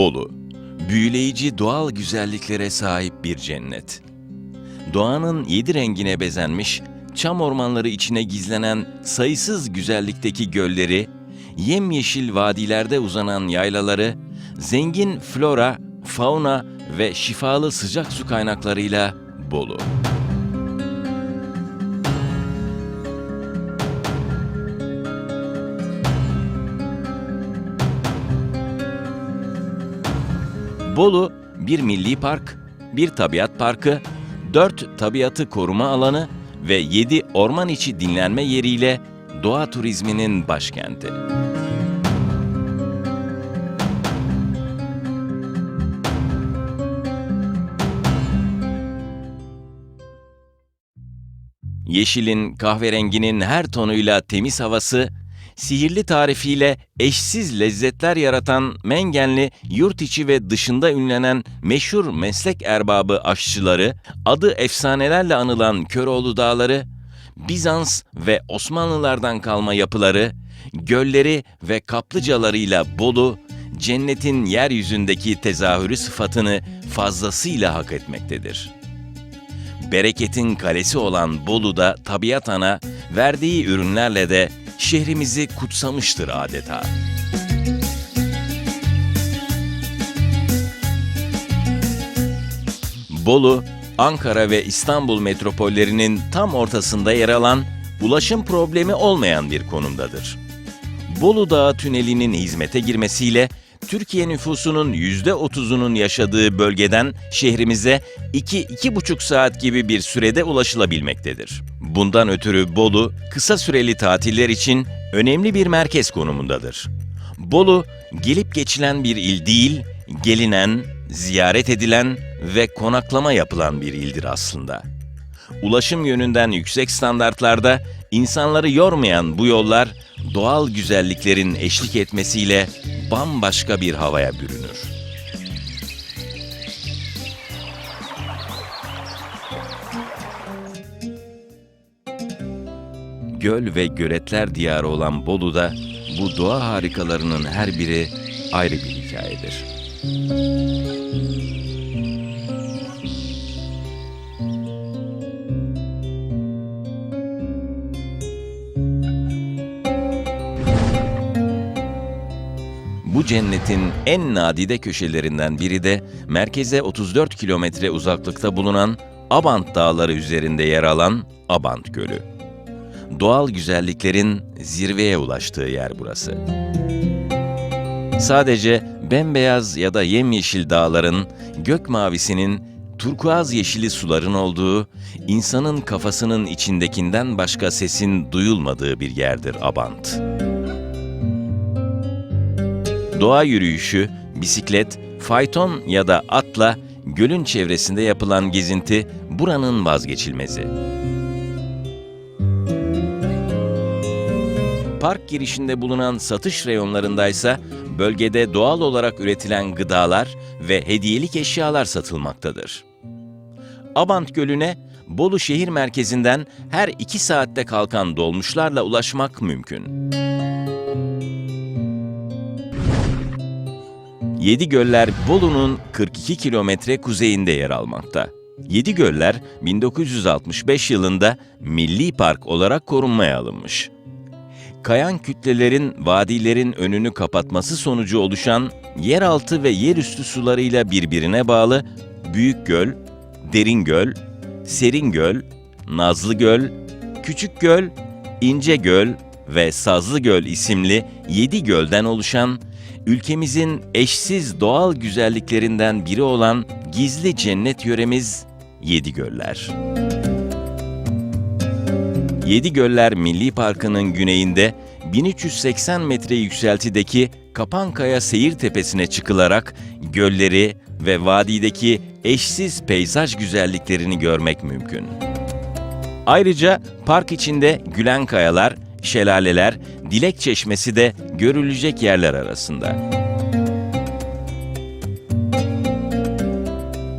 Bolu, büyüleyici doğal güzelliklere sahip bir cennet. Doğanın yedi rengine bezenmiş, çam ormanları içine gizlenen sayısız güzellikteki gölleri, yemyeşil vadilerde uzanan yaylaları, zengin flora, fauna ve şifalı sıcak su kaynaklarıyla Bolu. Bolu bir milli park, bir tabiat parkı, dört tabiatı koruma alanı ve yedi orman içi dinlenme yeriyle doğa turizminin başkenti. Yeşilin, kahverenginin her tonuyla temiz havası, sihirli tarifiyle eşsiz lezzetler yaratan Mengenli yurt içi ve dışında ünlenen meşhur meslek erbabı aşçıları, adı efsanelerle anılan Köroğlu Dağları, Bizans ve Osmanlılardan kalma yapıları, gölleri ve kaplıcalarıyla Bolu, cennetin yeryüzündeki tezahürü sıfatını fazlasıyla hak etmektedir. Bereketin kalesi olan Bolu'da tabiat ana verdiği ürünlerle de şehrimizi kutsamıştır adeta. Bolu, Ankara ve İstanbul metropollerinin tam ortasında yer alan, ulaşım problemi olmayan bir konumdadır. Bolu Dağı Tüneli'nin hizmete girmesiyle Türkiye nüfusunun %30'unun yaşadığı bölgeden şehrimize 2-2,5 saat gibi bir sürede ulaşılabilmektedir. Bundan ötürü Bolu, kısa süreli tatiller için önemli bir merkez konumundadır. Bolu, gelip geçilen bir il değil, gelinen, ziyaret edilen ve konaklama yapılan bir ildir aslında. Ulaşım yönünden yüksek standartlarda insanları yormayan bu yollar doğal güzelliklerin eşlik etmesiyle bambaşka bir havaya bürünür. Göl ve göletler diyarı olan Bolu'da bu doğa harikalarının her biri ayrı bir hikayedir. Bu cennetin en nadide köşelerinden biri de merkeze 34 kilometre uzaklıkta bulunan Abant Dağları üzerinde yer alan Abant Gölü. Doğal güzelliklerin zirveye ulaştığı yer burası. Sadece bembeyaz ya da yemyeşil dağların, gök mavisinin, turkuaz yeşili suların olduğu, insanın kafasının içindekinden başka sesin duyulmadığı bir yerdir Abant. Doğa yürüyüşü, bisiklet, fayton ya da atla gölün çevresinde yapılan gezinti buranın vazgeçilmezi. Park girişinde bulunan satış reyonlarındaysa bölgede doğal olarak üretilen gıdalar ve hediyelik eşyalar satılmaktadır. Abant Gölü'ne Bolu şehir merkezinden her iki saatte kalkan dolmuşlarla ulaşmak mümkün. Yedi Göller Bolu'nun 42 kilometre kuzeyinde yer almakta. Yedi Göller 1965 yılında Milli Park olarak korunmaya alınmış. Kayan kütlelerin vadilerin önünü kapatması sonucu oluşan yeraltı ve yerüstü sularıyla birbirine bağlı Büyük Göl, Derin Göl, Serin Göl, Nazlı Göl, Küçük Göl, İnce Göl ve Sazlı Göl isimli yedi gölden oluşan ülkemizin eşsiz doğal güzelliklerinden biri olan gizli cennet yöremiz Yedi Göller. Yedi Göller Milli Parkı'nın güneyinde 1380 metre yükseltideki Kapankaya Seyir Tepesi'ne çıkılarak gölleri ve vadideki eşsiz peyzaj güzelliklerini görmek mümkün. Ayrıca park içinde Gülen Kayalar, şelaleler, Dilek Çeşmesi de görülecek yerler arasında.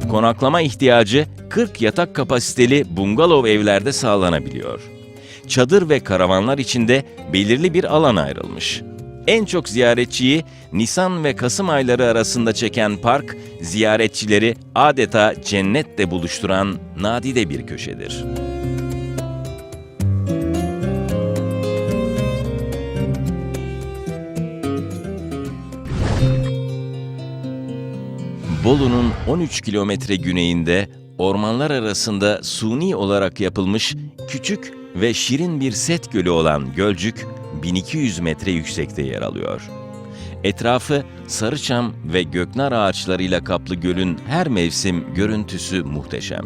Konaklama ihtiyacı 40 yatak kapasiteli bungalov evlerde sağlanabiliyor. Çadır ve karavanlar içinde belirli bir alan ayrılmış. en çok ziyaretçiyi Nisan ve Kasım ayları arasında çeken park, ziyaretçileri adeta cennetle buluşturan nadide bir köşedir. Bolu'nun 13 kilometre güneyinde ormanlar arasında suni olarak yapılmış küçük ve şirin bir set gölü olan Gölcük 1200 metre yüksekte yer alıyor. Etrafı sarıçam ve göknar ağaçlarıyla kaplı gölün her mevsim görüntüsü muhteşem.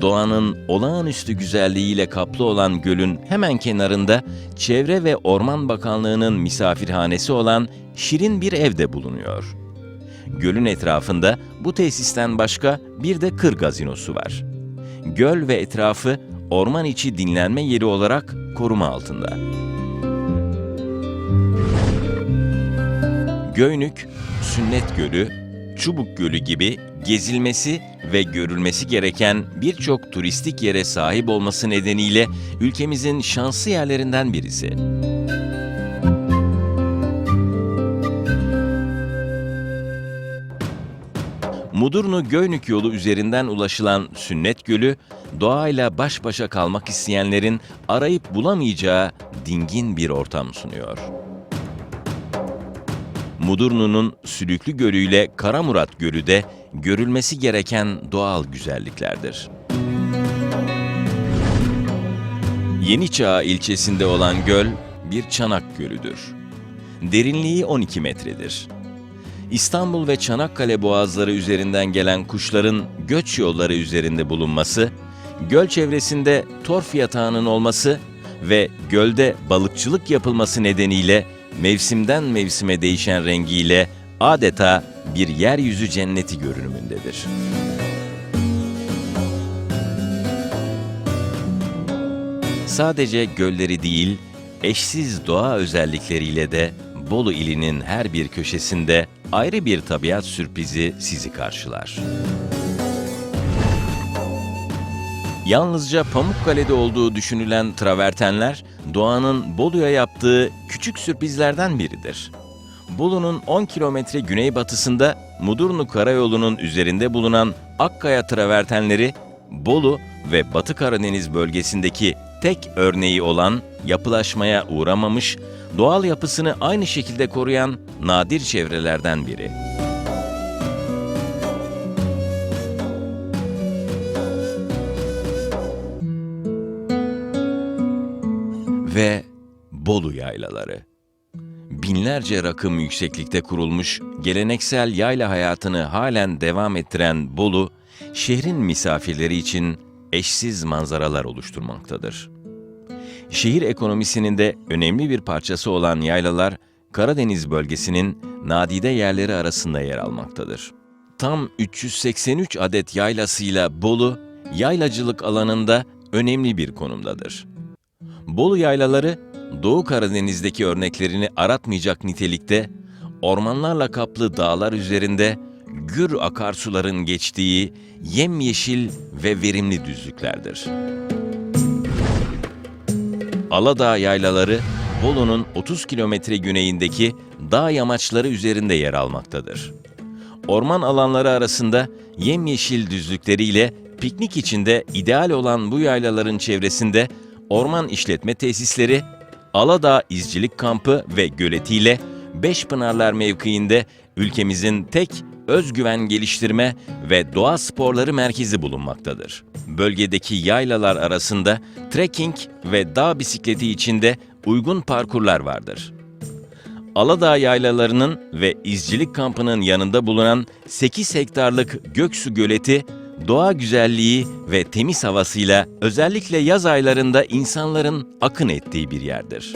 Doğanın olağanüstü güzelliğiyle kaplı olan gölün hemen kenarında Çevre ve Orman Bakanlığı'nın misafirhanesi olan şirin bir evde bulunuyor. Gölün etrafında bu tesisten başka bir de kır gazinosu var. Göl ve etrafı orman içi dinlenme yeri olarak koruma altında. Göynük, Sünnet Gölü, Çubuk Gölü gibi gezilmesi ve görülmesi gereken birçok turistik yere sahip olması nedeniyle ülkemizin şanslı yerlerinden birisi. Mudurnu Göynük yolu üzerinden ulaşılan Sünnet Gölü, doğayla baş başa kalmak isteyenlerin arayıp bulamayacağı dingin bir ortam sunuyor. Mudurnu'nun Sülüklü Gölü ile Karamurat Gölü de görülmesi gereken doğal güzelliklerdir. Yeniçağ ilçesinde olan göl bir çanak gölüdür. Derinliği 12 metredir. İstanbul ve Çanakkale boğazları üzerinden gelen kuşların göç yolları üzerinde bulunması, göl çevresinde torf yatağının olması ve gölde balıkçılık yapılması nedeniyle mevsimden mevsime değişen rengiyle adeta bir yeryüzü cenneti görünümündedir. Sadece gölleri değil, eşsiz doğa özellikleriyle de Bolu ilinin her bir köşesinde ayrı bir tabiat sürprizi sizi karşılar. Yalnızca Pamukkale'de olduğu düşünülen travertenler, doğanın Bolu'ya yaptığı küçük sürprizlerden biridir. Bolu'nun 10 kilometre güneybatısında Mudurnu Karayolu'nun üzerinde bulunan Akkaya travertenleri, Bolu ve Batı Karadeniz bölgesindeki tek örneği olan yapılaşmaya uğramamış, doğal yapısını aynı şekilde koruyan nadir çevrelerden biri. Ve Bolu Yaylaları. Binlerce rakım yükseklikte kurulmuş, geleneksel yayla hayatını halen devam ettiren Bolu, şehrin misafirleri için eşsiz manzaralar oluşturmaktadır. Şehir ekonomisinin de önemli bir parçası olan yaylalar, Karadeniz bölgesinin nadide yerleri arasında yer almaktadır. Tam 383 adet yaylasıyla Bolu, yaylacılık alanında önemli bir konumdadır. Bolu yaylaları, Doğu Karadeniz'deki örneklerini aratmayacak nitelikte, ormanlarla kaplı dağlar üzerinde gür akarsuların geçtiği yemyeşil ve verimli düzlüklerdir. Aladağ yaylaları, Bolu'nun 30 kilometre güneyindeki dağ yamaçları üzerinde yer almaktadır. Orman alanları arasında yemyeşil düzlükleriyle piknik içinde ideal olan bu yaylaların çevresinde orman işletme tesisleri, Aladağ İzcilik Kampı ve göletiyle Beşpınarlar mevkiinde ülkemizin tek özgüven geliştirme ve doğa sporları merkezi bulunmaktadır. Bölgedeki yaylalar arasında trekking ve dağ bisikleti içinde uygun parkurlar vardır. Aladağ yaylalarının ve izcilik kampının yanında bulunan 8 hektarlık Göksu Göleti, doğa güzelliği ve temiz havasıyla özellikle yaz aylarında insanların akın ettiği bir yerdir.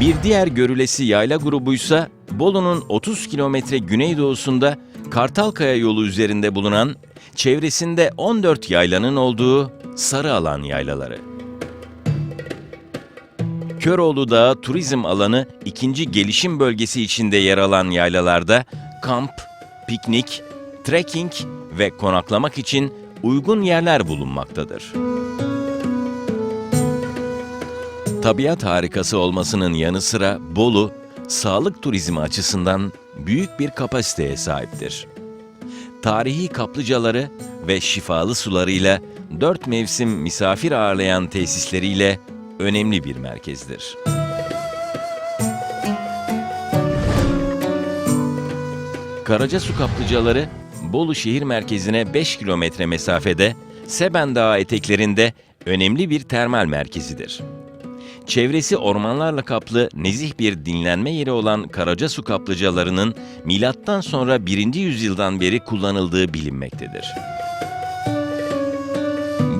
Bir diğer görülesi yayla grubuysa Bolu'nun 30 kilometre güneydoğusunda Kartalkaya yolu üzerinde bulunan, çevresinde 14 yaylanın olduğu Sarı Alan yaylaları. Köroğlu Dağı turizm alanı ikinci gelişim bölgesi içinde yer alan yaylalarda kamp, piknik, trekking ve konaklamak için uygun yerler bulunmaktadır. Tabiat harikası olmasının yanı sıra Bolu, sağlık turizmi açısından büyük bir kapasiteye sahiptir. Tarihi kaplıcaları ve şifalı sularıyla dört mevsim misafir ağırlayan tesisleriyle önemli bir merkezdir. Karacasu kaplıcaları Bolu şehir merkezine 5 kilometre mesafede Seben Dağı eteklerinde önemli bir termal merkezidir. Çevresi ormanlarla kaplı nezih bir dinlenme yeri olan Karacasu kaplıcalarının milattan sonra 1. yüzyıldan beri kullanıldığı bilinmektedir.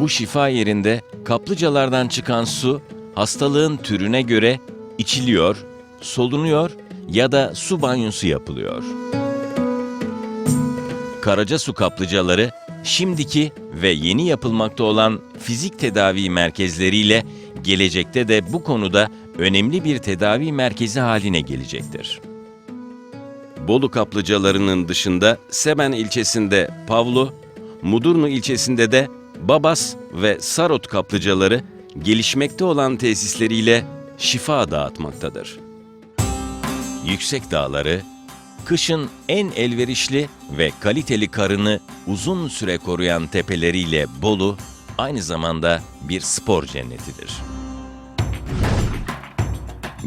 Bu şifa yerinde kaplıcalardan çıkan su hastalığın türüne göre içiliyor, solunuyor ya da su banyosu yapılıyor. Karacasu kaplıcaları şimdiki ve yeni yapılmakta olan fizik tedavi merkezleriyle gelecekte de bu konuda önemli bir tedavi merkezi haline gelecektir. Bolu kaplıcalarının dışında Seben ilçesinde Pavlu, Mudurnu ilçesinde de Babas ve Sarot kaplıcaları gelişmekte olan tesisleriyle şifa dağıtmaktadır. Yüksek dağları, kışın en elverişli ve kaliteli karını uzun süre koruyan tepeleriyle Bolu, aynı zamanda bir spor cennetidir.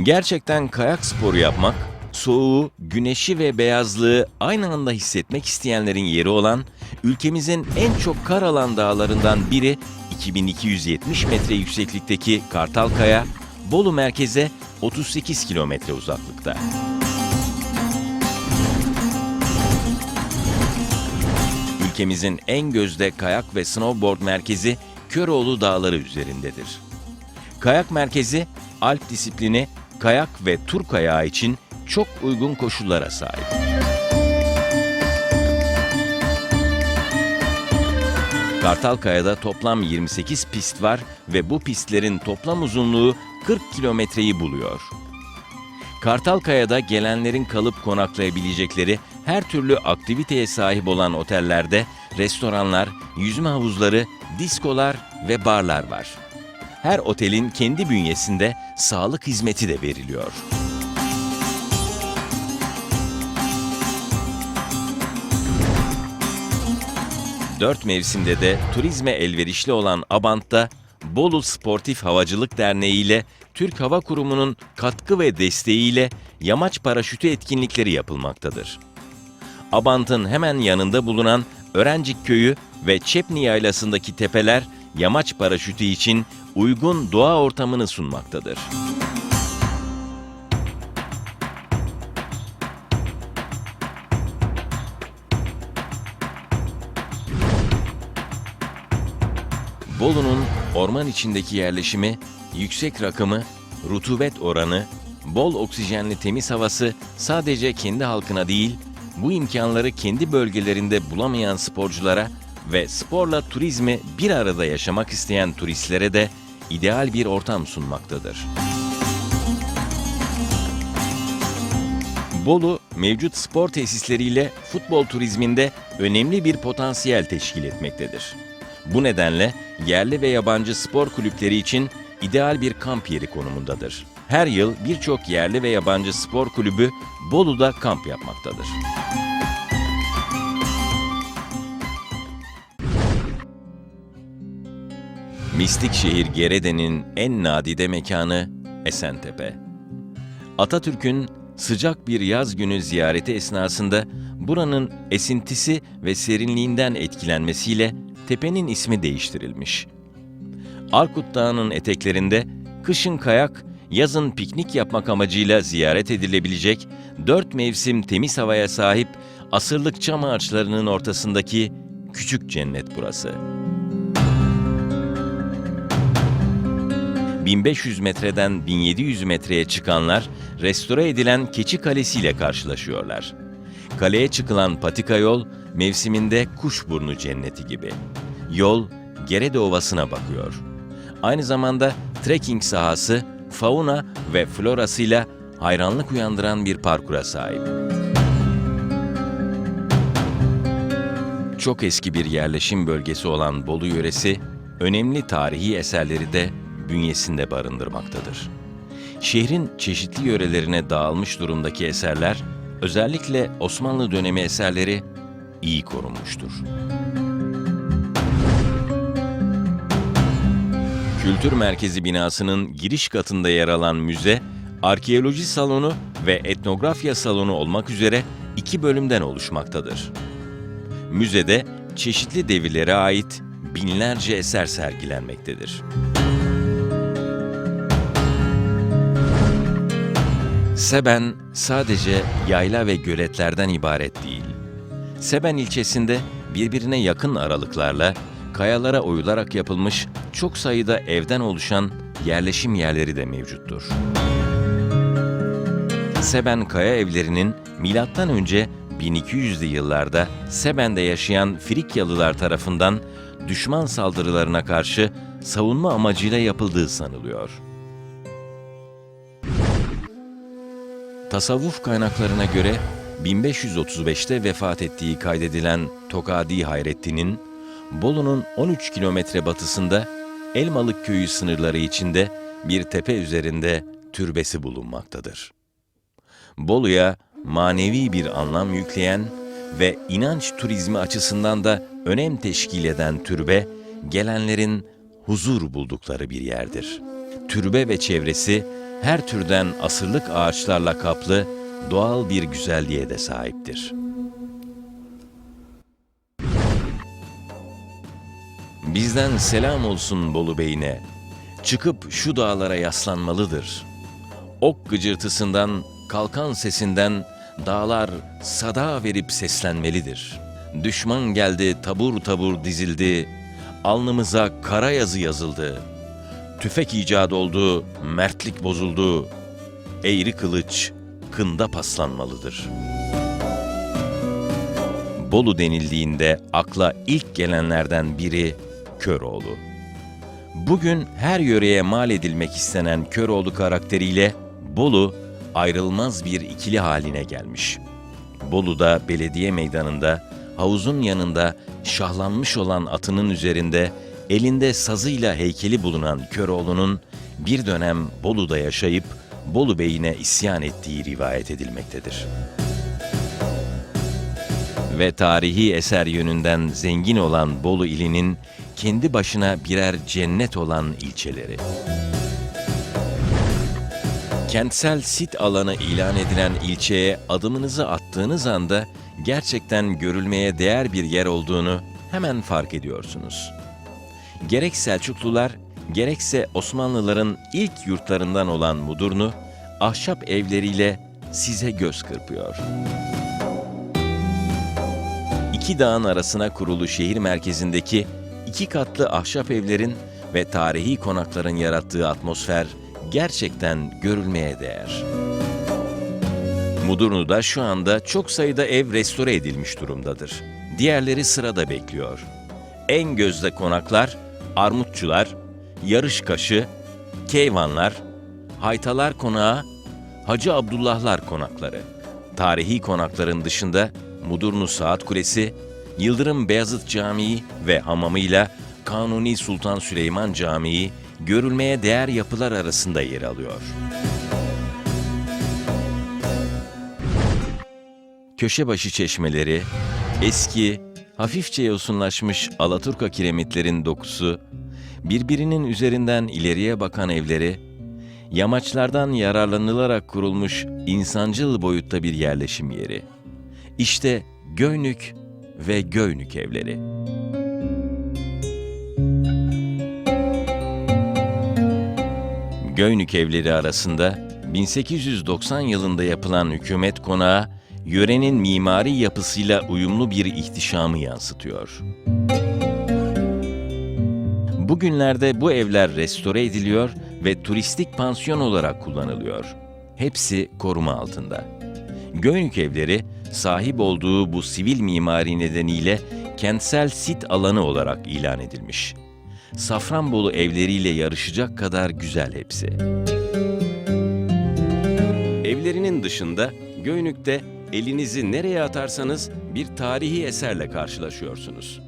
Gerçekten kayak sporu yapmak, soğuğu, güneşi ve beyazlığı aynı anda hissetmek isteyenlerin yeri olan ülkemizin en çok kar alan dağlarından biri 2270 metre yükseklikteki Kartalkaya, Bolu merkeze 38 kilometre uzaklıkta. Ülkemizin en gözde kayak ve snowboard merkezi Köroğlu Dağları üzerindedir. Kayak merkezi, alp disiplini, kayak ve tur kayağı için çok uygun koşullara sahip. Kartalkaya'da toplam 28 pist var ve bu pistlerin toplam uzunluğu 40 kilometreyi buluyor. Kartalkaya'da gelenlerin kalıp konaklayabilecekleri her türlü aktiviteye sahip olan otellerde restoranlar, yüzme havuzları, diskolar ve barlar var. Her otelin kendi bünyesinde sağlık hizmeti de veriliyor. Dört mevsimde de turizme elverişli olan Abant'ta Bolu Sportif Havacılık Derneği ile Türk Hava Kurumu'nun katkı ve desteğiyle yamaç paraşütü etkinlikleri yapılmaktadır. Abant'ın hemen yanında bulunan Örencik Köyü ve Çepni Yaylası'ndaki tepeler yamaç paraşütü için uygun doğa ortamını sunmaktadır. Bolu'nun orman içindeki yerleşimi, yüksek rakımı, rutubet oranı, bol oksijenli temiz havası sadece kendi halkına değil, bu imkanları kendi bölgelerinde bulamayan sporculara ve sporla turizmi bir arada yaşamak isteyen turistlere de ideal bir ortam sunmaktadır. Bolu, mevcut spor tesisleriyle futbol turizminde önemli bir potansiyel teşkil etmektedir. Bu nedenle yerli ve yabancı spor kulüpleri için ideal bir kamp yeri konumundadır. Her yıl birçok yerli ve yabancı spor kulübü Bolu'da kamp yapmaktadır. Mistik şehir Gerede'nin en nadide mekanı Esentepe. Atatürk'ün sıcak bir yaz günü ziyareti esnasında buranın esintisi ve serinliğinden etkilenmesiyle tepenin ismi değiştirilmiş. Arkut Dağı'nın eteklerinde kışın kayak, yazın piknik yapmak amacıyla ziyaret edilebilecek dört mevsim temiz havaya sahip asırlık çam ağaçlarının ortasındaki küçük cennet burası. 1500 metreden 1700 metreye çıkanlar restore edilen Keçi Kalesi ile karşılaşıyorlar. Kaleye çıkılan patika yol mevsiminde kuşburnu cenneti gibi. Yol Gerede Ovası'na bakıyor. Aynı zamanda trekking sahası, fauna ve florasıyla hayranlık uyandıran bir parkura sahip. Çok eski bir yerleşim bölgesi olan Bolu yöresi, önemli tarihi eserleri de bünyesinde barındırmaktadır. Şehrin çeşitli yörelerine dağılmış durumdaki eserler, özellikle Osmanlı dönemi eserleri iyi korunmuştur. Kültür Merkezi binasının giriş katında yer alan müze, arkeoloji salonu ve etnografya salonu olmak üzere iki bölümden oluşmaktadır. Müzede çeşitli devirlere ait binlerce eser sergilenmektedir. Seben sadece yayla ve göletlerden ibaret değil. Seben ilçesinde birbirine yakın aralıklarla kayalara oyularak yapılmış çok sayıda evden oluşan yerleşim yerleri de mevcuttur. Seben kaya evlerinin milattan önce 1200'lü yıllarda Seben'de yaşayan Frikyalılar tarafından düşman saldırılarına karşı savunma amacıyla yapıldığı sanılıyor. Tasavvuf kaynaklarına göre 1535'te vefat ettiği kaydedilen Tokadi Hayrettin'in Bolu'nun 13 kilometre batısında Elmalık köyü sınırları içinde bir tepe üzerinde türbesi bulunmaktadır. Bolu'ya manevi bir anlam yükleyen ve inanç turizmi açısından da önem teşkil eden türbe, gelenlerin huzur buldukları bir yerdir. Türbe ve çevresi her türden asırlık ağaçlarla kaplı doğal bir güzelliğe de sahiptir. Bizden selam olsun Bolu Bey'ine. Çıkıp şu dağlara yaslanmalıdır. Ok gıcırtısından, kalkan sesinden dağlar sada verip seslenmelidir. Düşman geldi tabur tabur dizildi, alnımıza kara yazı yazıldı. Tüfek icat oldu, mertlik bozuldu. Eğri kılıç kında paslanmalıdır. Bolu denildiğinde akla ilk gelenlerden biri Köroğlu. Bugün her yöreye mal edilmek istenen Köroğlu karakteriyle Bolu ayrılmaz bir ikili haline gelmiş. Bolu'da belediye meydanında havuzun yanında şahlanmış olan atının üzerinde elinde sazıyla heykeli bulunan Köroğlu'nun bir dönem Bolu'da yaşayıp Bolu Bey'ine isyan ettiği rivayet edilmektedir. Ve tarihi eser yönünden zengin olan Bolu ilinin kendi başına birer cennet olan ilçeleri. Kentsel sit alanı ilan edilen ilçeye adımınızı attığınız anda gerçekten görülmeye değer bir yer olduğunu hemen fark ediyorsunuz. Gerek Selçuklular, gerekse Osmanlıların ilk yurtlarından olan Mudurnu, ahşap evleriyle size göz kırpıyor. İki dağın arasına kurulu şehir merkezindeki iki katlı ahşap evlerin ve tarihi konakların yarattığı atmosfer gerçekten görülmeye değer. Mudurnu'da şu anda çok sayıda ev restore edilmiş durumdadır. Diğerleri sırada bekliyor. En gözde konaklar Armutçular, Yarışkaşı, Keyvanlar, Haytalar Konağı, Hacı Abdullahlar konakları. Tarihi konakların dışında Mudurnu Saat Kulesi, Yıldırım Beyazıt Camii ve hamamıyla Kanuni Sultan Süleyman Camii görülmeye değer yapılar arasında yer alıyor. Köşebaşı çeşmeleri, eski, hafifçe yosunlaşmış Alaturka kiremitlerin dokusu, birbirinin üzerinden ileriye bakan evleri, yamaçlardan yararlanılarak kurulmuş insancıl boyutta bir yerleşim yeri. İşte Göynük ve Göynük evleri. Göynük evleri arasında 1890 yılında yapılan hükümet konağı, yörenin mimari yapısıyla uyumlu bir ihtişamı yansıtıyor. Bugünlerde bu evler restore ediliyor ve turistik pansiyon olarak kullanılıyor. Hepsi koruma altında. Göynük evleri sahip olduğu bu sivil mimari nedeniyle kentsel sit alanı olarak ilan edilmiş. Safranbolu evleriyle yarışacak kadar güzel hepsi. Evlerinin dışında Göynük'te elinizi nereye atarsanız bir tarihi eserle karşılaşıyorsunuz.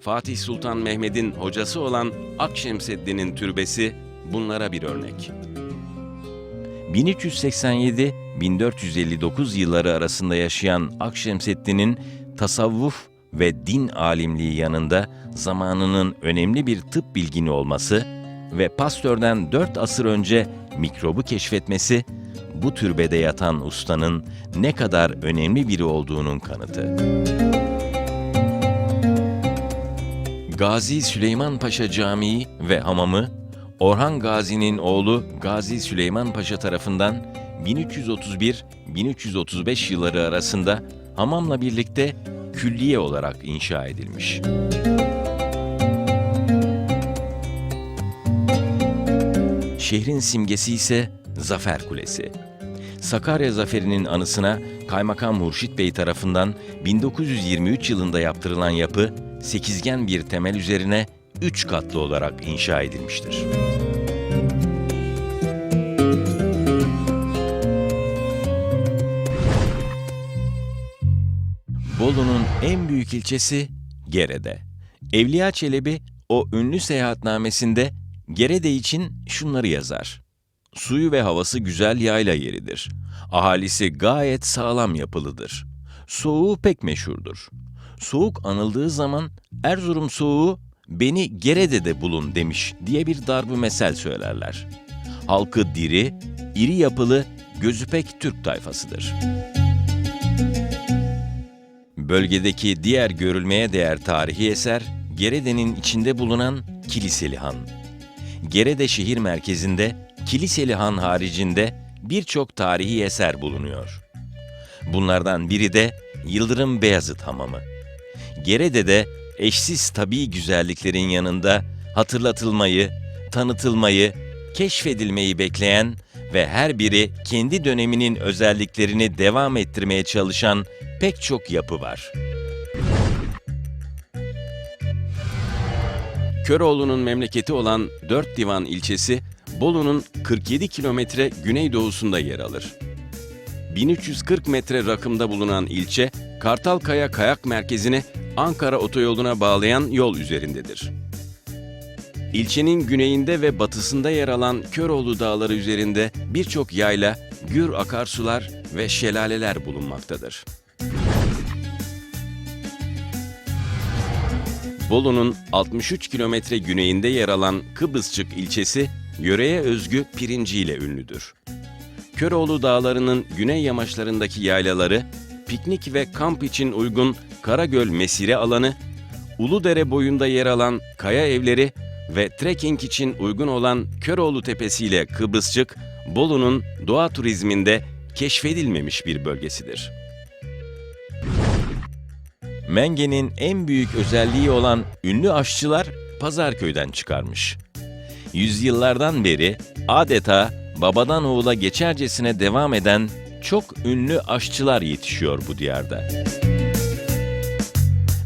Fatih Sultan Mehmet'in hocası olan Akşemseddin'in türbesi bunlara bir örnek. 1387-1459 yılları arasında yaşayan Akşemseddin'in tasavvuf ve din alimliği yanında zamanının önemli bir tıp bilgini olması ve Pasteur'den 4 asır önce mikrobu keşfetmesi, bu türbede yatan ustanın ne kadar önemli biri olduğunun kanıtı. Gazi Süleyman Paşa Camii ve hamamı, Orhan Gazi'nin oğlu Gazi Süleyman Paşa tarafından 1331-1335 yılları arasında hamamla birlikte külliye olarak inşa edilmiş. Şehrin simgesi ise Zafer Kulesi. Sakarya Zaferi'nin anısına Kaymakam Hurşit Bey tarafından 1923 yılında yaptırılan yapı, sekizgen bir temel üzerine üç katlı olarak inşa edilmiştir. Bolu'nun en büyük ilçesi Gerede. Evliya Çelebi o ünlü seyahatnamesinde Gerede için şunları yazar. Suyu ve havası güzel yayla yeridir. Ahalisi gayet sağlam yapılıdır. Soğuğu pek meşhurdur. Soğuk anıldığı zaman Erzurum soğuğu beni Gerede'de bulun demiş diye bir darbu mesel söylerler. Halkı diri, iri yapılı, gözü pek Türk tayfasıdır. Bölgedeki diğer görülmeye değer tarihi eser, Gerede'nin içinde bulunan Kiliseli Han. Gerede şehir merkezinde Kiliseli Han haricinde birçok tarihi eser bulunuyor. Bunlardan biri de Yıldırım Beyazıt Hamamı. Gerede'de eşsiz tabii güzelliklerin yanında hatırlatılmayı, tanıtılmayı, keşfedilmeyi bekleyen ve her biri kendi döneminin özelliklerini devam ettirmeye çalışan pek çok yapı var. Köroğlu'nun memleketi olan Dört Divan ilçesi, Bolu'nun 47 kilometre güneydoğusunda yer alır. 1340 metre rakımda bulunan ilçe, Kartalkaya Kayak Merkezi'ni Ankara otoyoluna bağlayan yol üzerindedir. İlçenin güneyinde ve batısında yer alan Köroğlu Dağları üzerinde birçok yayla, gür akarsular ve şelaleler bulunmaktadır. Bolu'nun 63 kilometre güneyinde yer alan Kıbrısçık ilçesi, yöreye özgü pirinciyle ünlüdür. Köroğlu Dağları'nın güney yamaçlarındaki yaylaları, piknik ve kamp için uygun Karagöl Mesire alanı, Uludere boyunda yer alan kaya evleri ve trekking için uygun olan Köroğlu Tepesi ile Kıbrısçık, Bolu'nun doğa turizminde keşfedilmemiş bir bölgesidir. Menge'nin en büyük özelliği olan ünlü aşçılar Pazarköy'den çıkarmış. Yüzyıllardan beri adeta babadan oğula geçercesine devam eden çok ünlü aşçılar yetişiyor bu diyarda.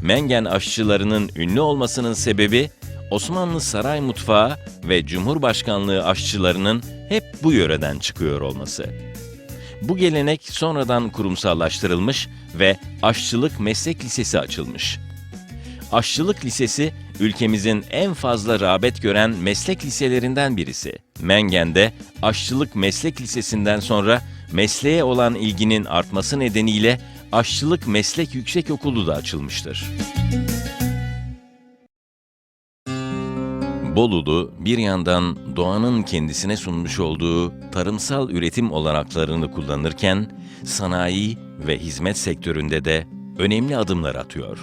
Mengen aşçılarının ünlü olmasının sebebi Osmanlı saray mutfağı ve Cumhurbaşkanlığı aşçılarının hep bu yöreden çıkıyor olması. Bu gelenek sonradan kurumsallaştırılmış ve aşçılık meslek lisesi açılmış. Aşçılık Lisesi ülkemizin en fazla rağbet gören meslek liselerinden birisi. Mengen'de Aşçılık Meslek Lisesi'nden sonra mesleğe olan ilginin artması nedeniyle Aşçılık Meslek Yüksekokulu da açılmıştır. Bolulu bir yandan doğanın kendisine sunmuş olduğu tarımsal üretim olanaklarını kullanırken sanayi ve hizmet sektöründe de önemli adımlar atıyor.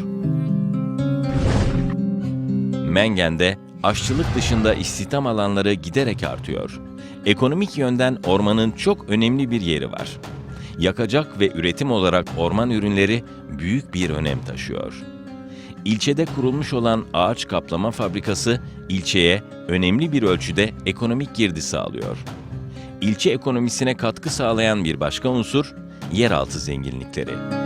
Mengen'de aşçılık dışında istihdam alanları giderek artıyor. Ekonomik yönden ormanın çok önemli bir yeri var. Yakacak ve üretim olarak orman ürünleri büyük bir önem taşıyor. İlçede kurulmuş olan ağaç kaplama fabrikası ilçeye önemli bir ölçüde ekonomik girdi sağlıyor. İlçe ekonomisine katkı sağlayan bir başka unsur yeraltı zenginlikleri.